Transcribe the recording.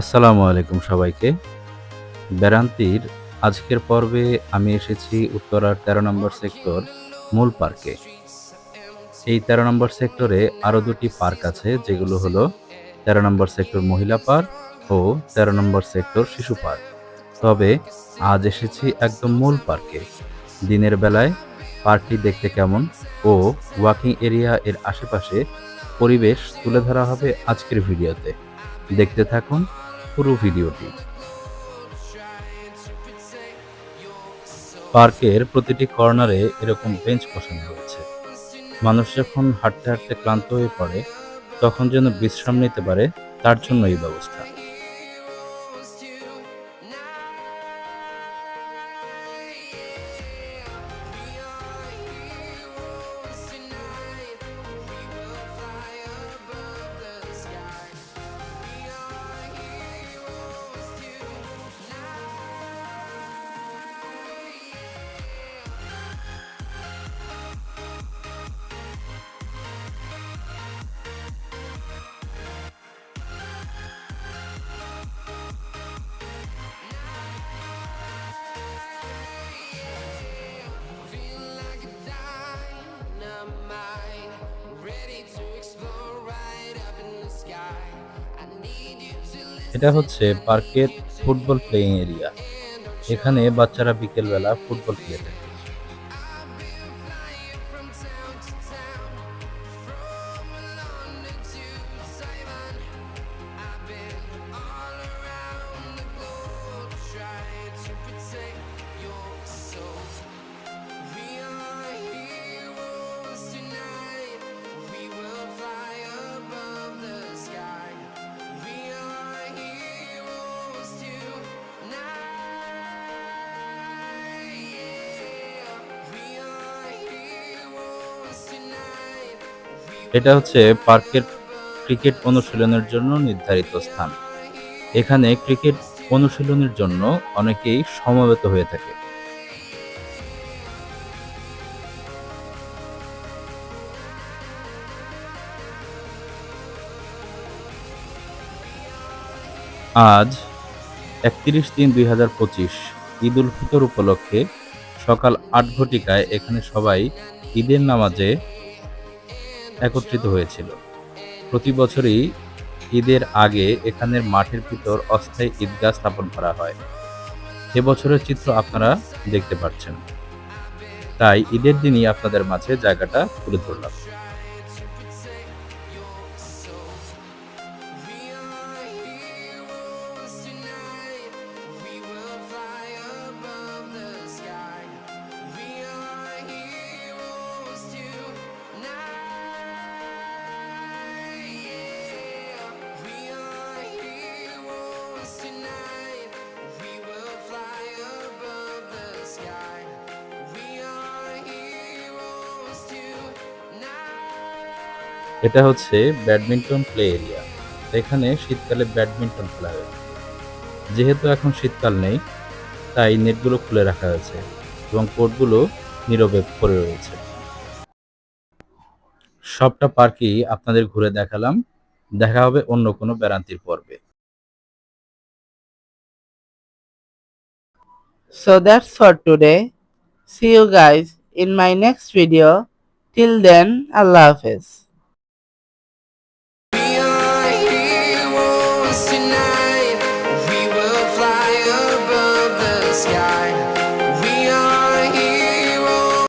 আসসালামু আলাইকুম সবাইকে। বেরান্তির আজকের পর্বে আমি এসেছি উত্তরার তেরো নম্বর সেক্টর মূল পার্কে। এই তেরো নম্বর সেক্টরে আরও দুটি পার্ক আছে, যেগুলো হলো তেরো নম্বর সেক্টর মহিলা পার্ক ও তেরো নম্বর সেক্টর শিশু পার্ক। তবে আজ এসেছি একদম মূল পার্কে। দিনের বেলায় পার্কটি দেখতে কেমন ও ওয়াকিং এরিয়া এর আশেপাশে পরিবেশ তুলে ধরা হবে আজকের ভিডিওতে। দেখতে থাকুন পুরো ভিডিওটি। পার্কের প্রতিটি কর্নারে এরকম বেঞ্চ বসানো হয়েছে। মানুষ যখন হাঁটতে হাঁটতে ক্লান্ত হয়ে পড়ে, তখন যেন বিশ্রাম নিতে পারে, তার জন্য এই ব্যবস্থা। এটা হচ্ছে পার্কের ফুটবল প্লেয়িং এরিয়া। এখানে বাচ্চারা বিকেলবেলা ফুটবল খেলে থাকে। এটা হচ্ছে পার্কের ক্রিকেট অনুশীলনের জন্য নির্ধারিত স্থান। এখানে ক্রিকেট অনুশীলনের জন্য অনেকেই সমবেত হয়ে থাকে। আজ একত্রিশ তিন দুই হাজার পঁচিশ ঈদ উল ফিতর উপলক্ষে সকাল আট ঘটিকায় এখানে সবাই ঈদের নামাজে একত্রিত হয়েছিল। প্রতি বছরই ঈদের আগে এখানের মাঠের ভিতর অস্থায়ী ঈদগাহ স্থাপন করা হয়। এবছরের চিত্র আপনারা দেখতে পাচ্ছেন। তাই ঈদের দিনই আপনাদের মাঝে জায়গাটা তুলে ধরলাম। এটা হচ্ছে ব্যাডমিন্টন প্লে এরিয়া এখানে শীতকালে ব্যাডমিন্টন খেলা হয় যেহেতু এখন শীতকাল নেই তাই নেটগুলো খুলে রাখা হয়েছে এবং কোর্টগুলো নীরবে পড়ে রয়েছে সবটা পার্কই আপনাদের ঘুরে দেখালাম দেখা হবে অন্য কোনো বেড়ান্তির পর্বে So that's for today. See you guys in my next video. Till then, Allah Hafiz.